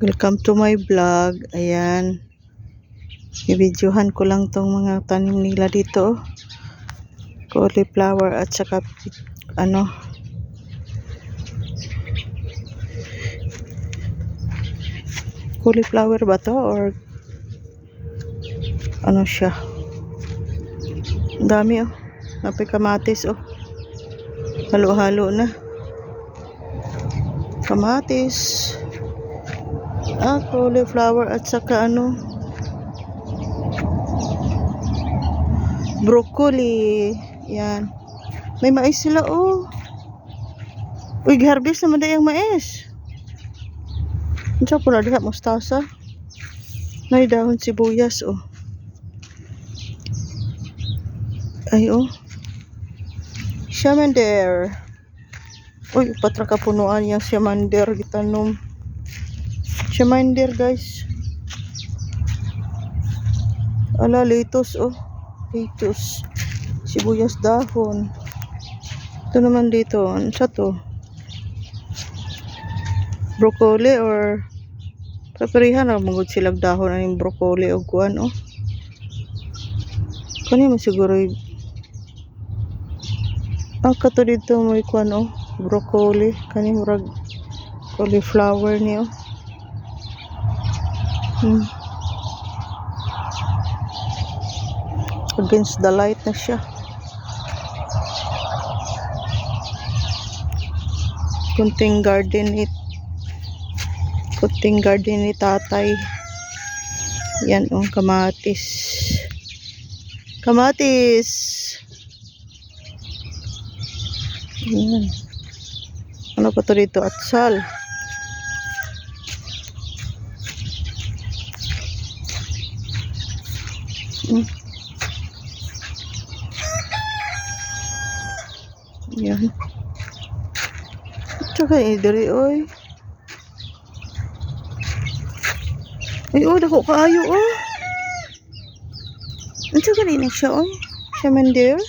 Welcome to my vlog. Ayan. I-videohan ko lang tong mga tanim nila dito. Cauliflower at saka ano. Cauliflower ba to or ano siya? Dami oh. Napay kamatis oh. Halo-halo na. Kamatis. Ah, cauliflower at saka ano broccoli. Yan. May mais sila oh. Uy, harvest naman na yung mais. Ano sa pula diha mustasa? May dahon sibuyas oh. Ay oh. Shamander. Uy, patra ka punuan yung shamander gitanom. Shamander guys. Ala, lettuce oh. Lettuce. Sibuyas dahon. Ito naman dito. Ano to? Broccoli or paparihan na mangod silang dahon ang broccoli o kuan oh. Kani mo siguro y- ang kato dito may kuan oh. Broccoli. Kani murag cauliflower niyo. Hmm. Against the light na siya. Kunting garden it. Kunting garden ni tatay. Yan oh, kamatis. Kamatis. Yan. Ano pa to dito? Atsal. Mm. Yan. Tsaka eh, diri oy. Ay, oh, dako kaayo, oh. Ang tsaka rin na siya, oy. Siya man there.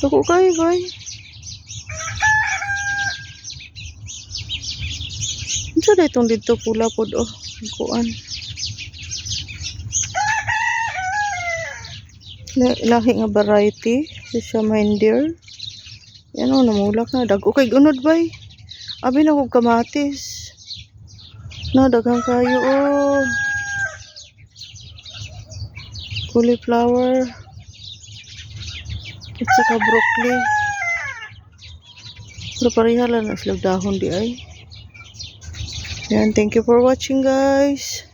Dako kaayo, boy. Ang tsaka itong dito pula po, oh. Kuan. Lahi nga variety. Si siya maindeer yan o namulak na. Dag okay gunod bay. Abi na kog kamatis. Na daghang kayo oh cauliflower. At saka broccoli. Pero pareha lang na sila dahon di ay. Yan thank you for watching guys